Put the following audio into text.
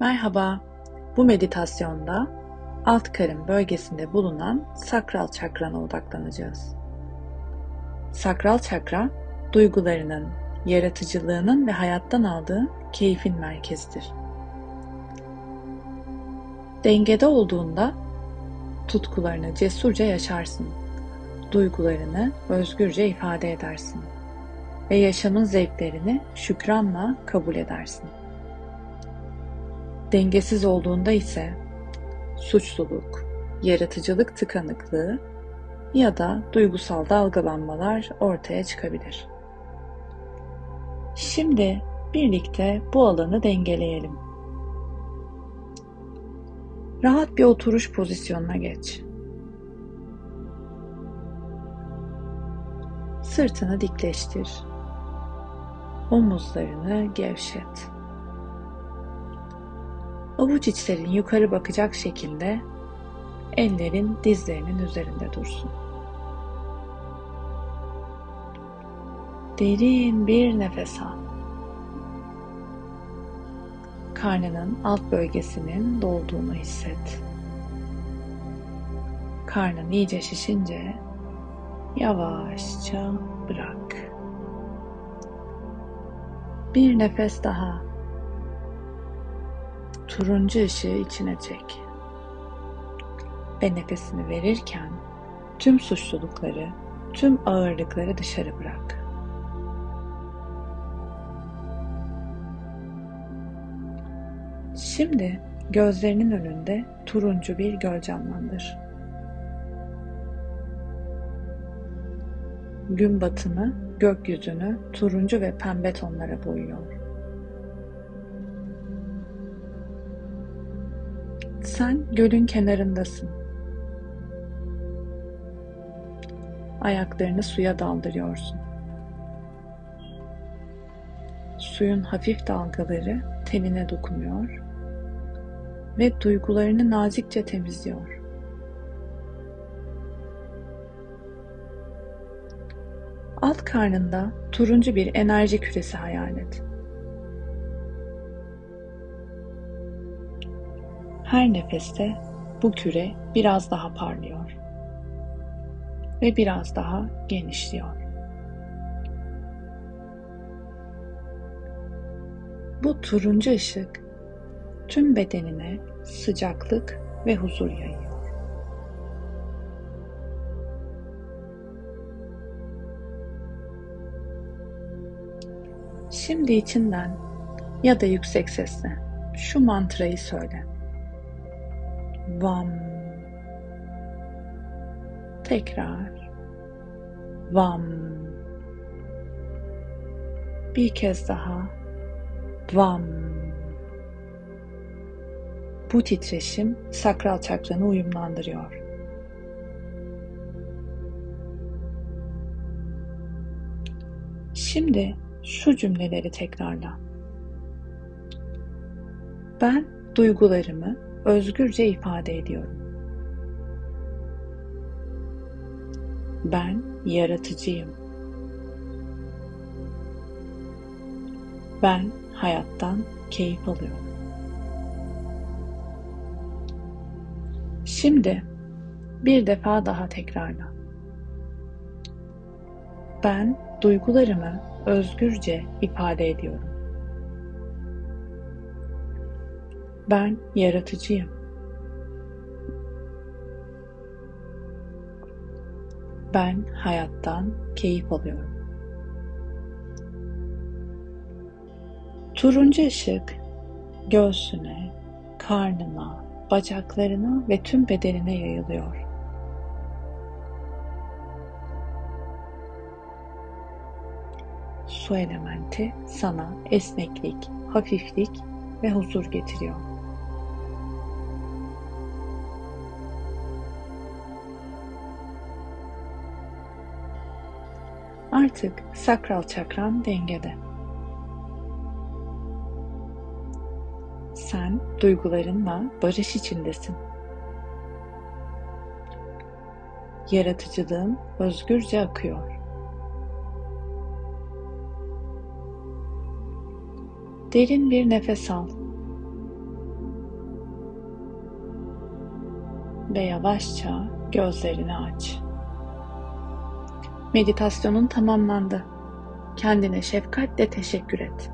Merhaba. Bu meditasyonda alt karın bölgesinde bulunan sakral çakrana odaklanacağız. Sakral çakra, duygularının, yaratıcılığının ve hayattan aldığı keyfin merkezidir. Dengede olduğunda tutkularını cesurca yaşarsın. Duygularını özgürce ifade edersin ve yaşamın zevklerini şükranla kabul edersin. Dengesiz olduğunda ise suçluluk, yaratıcılık tıkanıklığı ya da duygusal dalgalanmalar ortaya çıkabilir. Şimdi birlikte bu alanı dengeleyelim. Rahat bir oturuş pozisyonuna geç. Sırtını dikleştir. Omuzlarını gevşet. Avuç içlerin yukarı bakacak şekilde ellerin dizlerinin üzerinde dursun. Derin bir nefes al. Karnının alt bölgesinin dolduğunu hisset. Karnın iyice şişince yavaşça bırak. Bir nefes daha turuncu ışığı içine çek. Ve nefesini verirken tüm suçlulukları, tüm ağırlıkları dışarı bırak. Şimdi gözlerinin önünde turuncu bir göl canlandır. Gün batımı gökyüzünü turuncu ve pembe tonlara boyuyor. Sen gölün kenarındasın. Ayaklarını suya daldırıyorsun. Suyun hafif dalgaları tenine dokunuyor ve duygularını nazikçe temizliyor. Alt karnında turuncu bir enerji küresi hayal et. Her nefeste bu küre biraz daha parlıyor ve biraz daha genişliyor. Bu turuncu ışık tüm bedenine sıcaklık ve huzur yayıyor. Şimdi içinden ya da yüksek sesle şu mantrayı söyle. Vam. Tekrar. Vam. Bir kez daha. Vam. Bu titreşim sakral çakranı uyumlandırıyor. Şimdi şu cümleleri tekrarla. Ben duygularımı özgürce ifade ediyorum. Ben yaratıcıyım. Ben hayattan keyif alıyorum. Şimdi bir defa daha tekrarla. Ben duygularımı özgürce ifade ediyorum. Ben yaratıcıyım. Ben hayattan keyif alıyorum. Turuncu ışık göğsüne, karnına, bacaklarına ve tüm bedenine yayılıyor. Su elementi sana esneklik, hafiflik ve huzur getiriyor. Artık sakral çakran dengede. Sen duygularınla barış içindesin. Yaratıcılığın özgürce akıyor. Derin bir nefes al. Ve yavaşça gözlerini aç. Meditasyonun tamamlandı. Kendine şefkatle teşekkür et.